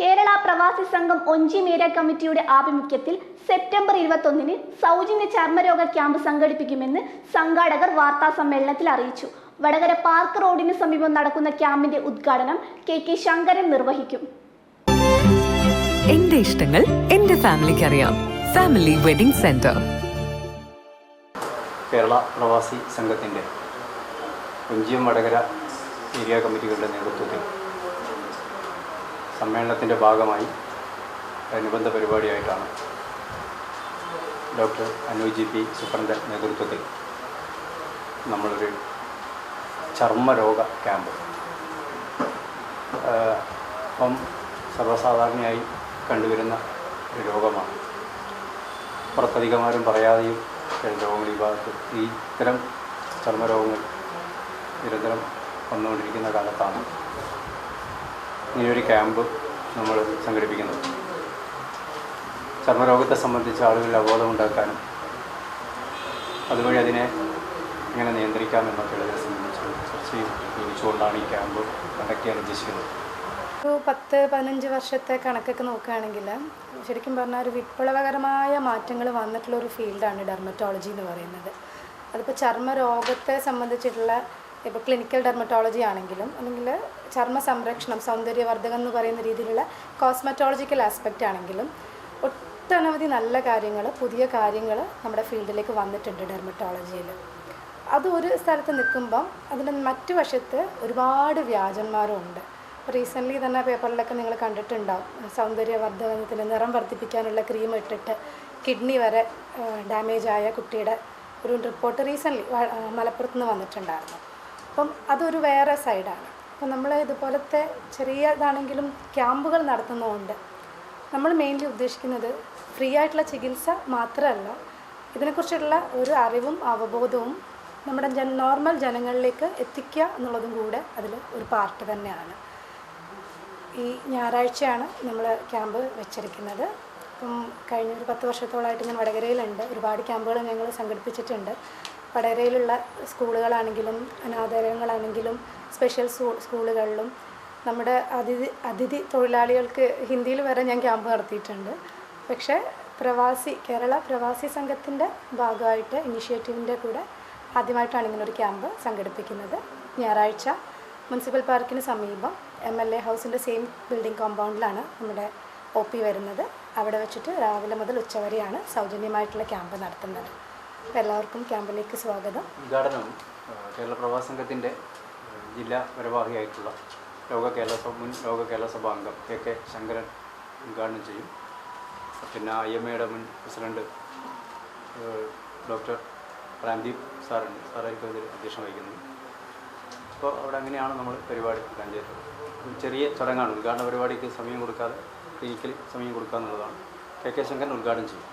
കേരള പ്രവാസി സംഘം ഒഞ്ചി മേര കമ്മിറ്റിയുടെ ആഭിമുഖ്യത്തിൽ സെപ്റ്റംബർ ഇരുപത്തൊന്നിന് സൗജന്യ ചർമ്മരോഗ ക്യാമ്പ് സംഘടിപ്പിക്കുമെന്ന് സംഘാടകർ വാർത്താ സമ്മേളനത്തിൽ അറിയിച്ചു. വടകര പാർക്ക് റോഡിന് സമീപം നടക്കുന്ന ക്യാമ്പിന്റെ ഉദ്ഘാടനം കെ കെ ശങ്കരൻ നിർവഹിക്കും. എന്റെ ഇഷ്ടങ്ങൾ എന്റെ ഫാമിലിക്ക് അറിയാം. ഫാമിലി വെഡിംഗ് സെന്റർ കേരള പ്രവാസി സംഘത്തിന്റെ കുഞ്ചിയം വടകര ഏരിയ കമ്മിറ്റികളുടെ നേതൃത്വത്തിൽ സമ്മേളനത്തിന്റെ ഭാഗമായി അനുബന്ധ പരിപാടിയായിട്ടാണ് ഡോക്ടർ അനു ജി പി സുപ്രന്റെ നേതൃത്വത്തിൽ നമ്മളൊരു ചർമ്മരോഗ ക്യാമ്പ്. അപ്പം സർവസാധാരണയായി കണ്ടുവരുന്ന ഒരു രോഗമാണ്. പുറത്തധികമാരും പറയാതെയും രോഗങ്ങൾ ഈ ഭാഗത്ത് ഈ ഇത്തരം ചർമ്മരോഗങ്ങൾ നിരന്തരം വന്നുകൊണ്ടിരിക്കുന്ന കാലത്താണ് ഇങ്ങനെയൊരു ക്യാമ്പ് നമ്മൾ സംഘടിപ്പിക്കുന്നത്. ചർമ്മരോഗത്തെ സംബന്ധിച്ച് ആളുകളിൽ അവബോധം ഉണ്ടാക്കാനും അതുവഴി അതിനെ എങ്ങനെ നിയന്ത്രിക്കാമെന്നൊക്കെയുള്ളതിനെ സംബന്ധിച്ച് ചർച്ച ഉപയോഗിച്ചുകൊണ്ടാണ് ഈ ക്യാമ്പ് കണ്ടക്ട് ചെയ്യാൻ ഉദ്ദേശിക്കുന്നത്. ഒരു പത്ത് പതിനഞ്ച് വർഷത്തെ കണക്കൊക്കെ നോക്കുകയാണെങ്കിൽ ശരിക്കും പറഞ്ഞാൽ ഒരു വിപ്ലവകരമായ മാറ്റങ്ങൾ വന്നിട്ടുള്ള ഒരു ഫീൽഡാണ് ഡെർമറ്റോളജി എന്ന് പറയുന്നത്. അതിപ്പോൾ ചർമ്മ രോഗത്തെ സംബന്ധിച്ചിട്ടുള്ള ഇപ്പോൾ ക്ലിനിക്കൽ ഡെർമറ്റോളജി ആണെങ്കിലും അല്ലെങ്കിൽ ചർമ്മ സംരക്ഷണം സൗന്ദര്യവർദ്ധകം എന്ന് പറയുന്ന രീതിയിലുള്ള കോസ്മെറ്റോളജിക്കൽ ആസ്പെക്റ്റ് ആണെങ്കിലും ഒട്ടനവധി നല്ല കാര്യങ്ങൾ പുതിയ കാര്യങ്ങൾ നമ്മുടെ ഫീൽഡിലേക്ക് വന്നിട്ടുണ്ട് ഡെർമറ്റോളജിയിൽ അത് ഒരു സ്ഥലത്ത് നിൽക്കുമ്പം അതിന്റെ മറ്റു വശത്ത് ഒരുപാട് വ്യാജന്മാരും ഉണ്ട് റീസെന്റ്ലി തന്നെ പേപ്പറിലൊക്കെ നിങ്ങൾ കണ്ടിട്ടുണ്ടാവും. സൗന്ദര്യവർദ്ധകത്തിന് നിറം വർദ്ധിപ്പിക്കാനുള്ള ക്രീം ഇട്ടിട്ട് കിഡ്നി വരെ ഡാമേജ് ആയ കുട്ടിയുടെ ഒരു റിപ്പോർട്ട് റീസെന്റ്ലി മലപ്പുറത്ത് നിന്ന് വന്നിട്ടുണ്ടായിരുന്നു. അപ്പം അതൊരു വേറെ സൈഡാണ്. അപ്പം നമ്മൾ ഇതുപോലത്തെ ചെറിയതാണെങ്കിലും ക്യാമ്പുകൾ നടത്തുന്നതുകൊണ്ട് നമ്മൾ മെയിൻലി ഉദ്ദേശിക്കുന്നത് ഫ്രീ ആയിട്ടുള്ള ചികിത്സ മാത്രമല്ല ഇതിനെക്കുറിച്ചുള്ള ഒരു അറിവും അവബോധവും നമ്മുടെ ജന നോർമൽ ജനങ്ങളിലേക്ക് എത്തിക്കുക എന്നുള്ളതും കൂടെ അതിൽ ഒരു പാർട്ട് തന്നെയാണ്. ഈ ഞായറാഴ്ചയാണ് നമ്മൾ ക്യാമ്പ് വെച്ചിരിക്കുന്നത്. ഇപ്പം കഴിഞ്ഞ ഒരു പത്ത് വർഷത്തോളമായിട്ട് ഞാൻ വടകരയിലുണ്ട്. ഒരുപാട് ക്യാമ്പുകൾ ഞങ്ങൾ സംഘടിപ്പിച്ചിട്ടുണ്ട്. വടകരയിലുള്ള സ്കൂളുകളാണെങ്കിലും അനാഥാലയങ്ങളാണെങ്കിലും സ്പെഷ്യൽ സ്കൂളുകളിലും നമ്മുടെ അതിഥി അതിഥി തൊഴിലാളികൾക്ക് ഹിന്ദിയിൽ വരെ ഞാൻ ക്യാമ്പ് നടത്തിയിട്ടുണ്ട്. പക്ഷേ പ്രവാസി കേരള പ്രവാസി സംഘത്തിന്റെ ഭാഗമായിട്ട് ഇനിഷ്യേറ്റീവിന്റെ കൂടെ ആദ്യമായിട്ടാണ് ഇങ്ങനൊരു ക്യാമ്പ് സംഘടിപ്പിക്കുന്നത്. ഞായറാഴ്ച മുനിസിപ്പൽ പാർക്കിന് സമീപം എം എൽ എ ഹൗസിന്റെ സെയിം ബിൽഡിംഗ് കോമ്പൗണ്ടിലാണ് നമ്മുടെ ഒ പി വരുന്നത്. അവിടെ വെച്ചിട്ട് രാവിലെ മുതൽ ഉച്ചവരെയാണ് സൗജന്യമായിട്ടുള്ള ക്യാമ്പ് നടത്തുന്നത്. എല്ലാവർക്കും ക്യാമ്പിലേക്ക് സ്വാഗതം. ഉദ്ഘാടനം കേരള പ്രവാസ സംഘത്തിന്റെ ജില്ലാ ഭാരവാഹിയായിട്ടുള്ള ലോക കേരള മുൻ ലോക കേരള സഭ അംഗം കെ കെ ശങ്കരൻ ഉദ്ഘാടനം ചെയ്യും. പിന്നെ ഐ എം എയുടെ മുൻ പ്രസിഡന്റ് ഡോക്ടർ റാംദീപ് സാറുണ്ട്. സാറായിരിക്കും അതിൽ അധ്യക്ഷം വഹിക്കുന്നത്. അപ്പോൾ അവിടെ അങ്ങനെയാണ് നമ്മൾ പരിപാടി പ്ലാൻ ചെയ്തത് ചെറിയ ചടങ്ങാണ്. ഉദ്ഘാടന പരിപാടിക്ക് സമയം കൊടുക്കാതെ ക്ലിനിക്കിൽ സമയം കൊടുക്കുക എന്നുള്ളതാണ് കെ കെ ശങ്കരൻ ഉദ്ഘാടനം ചെയ്യും.